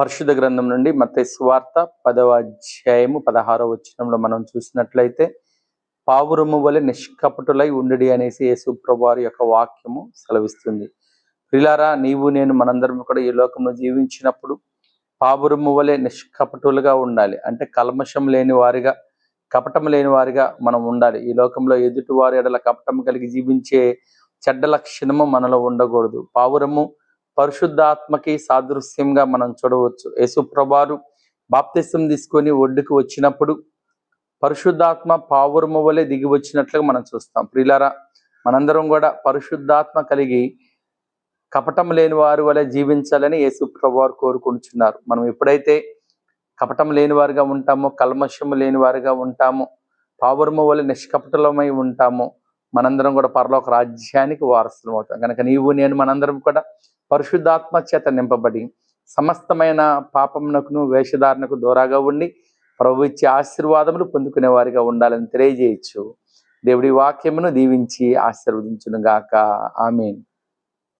పరిశుద్ధ గ్రంథం నుండి మత స్వార్త పదవ అధ్యాయము పదహారవ వచ్చినంలో మనం చూసినట్లయితే పావురము వలె నిష్కపటులై ఉండి అనేసి యేసు ప్రభువారి యొక్క వాక్యము సెలవిస్తుంది. ప్రిలారా నీవు నేను మనందరం కూడా ఈ లోకంలో జీవించినప్పుడు పావురము వలె నిష్కపటులుగా ఉండాలి. అంటే కల్మషం లేని వారిగా కపటం లేని వారిగా మనం ఉండాలి. ఈ లోకంలో ఎదుటి వారి ఎడల కపటం కలిగి జీవించే చెడ్డ లక్షణము మనలో ఉండకూడదు. పావురము పరిశుద్ధాత్మకి సాదృశ్యంగా మనం చూడవచ్చు. యేసుప్రభారు బాప్తిసం తీసుకొని ఒడ్డుకు వచ్చినప్పుడు పరిశుద్ధాత్మ పావురము వలె దిగి వచ్చినట్లుగా మనం చూస్తాం. ప్రిలారా మనందరం కూడా పరిశుద్ధాత్మ కలిగి కపటం లేని వారి వలె జీవించాలని యేసుప్రభువారు కోరుకుంటున్నారు. మనం ఎప్పుడైతే కపటం లేని వారిగా ఉంటామో కల్మషము లేని వారిగా ఉంటామో పావురము వలె నిష్కపటలమై ఉంటామో మనందరం కూడా పరలోక రాజ్యానికి వారసులం అవుతాం. కనుక నీవు నేను మనందరం కూడా పరిశుద్ధాత్మ చేత నింపబడి సమస్తమైన పాపమునకును వేషధారణకు దూరాగా ఉండి ప్రభు ఇచ్చే ఆశీర్వాదములు పొందుకునే వారిగా ఉండాలని తెలియజేయచ్చు. దేవుడి వాక్యమును దీవించి ఆశీర్వదించును గాక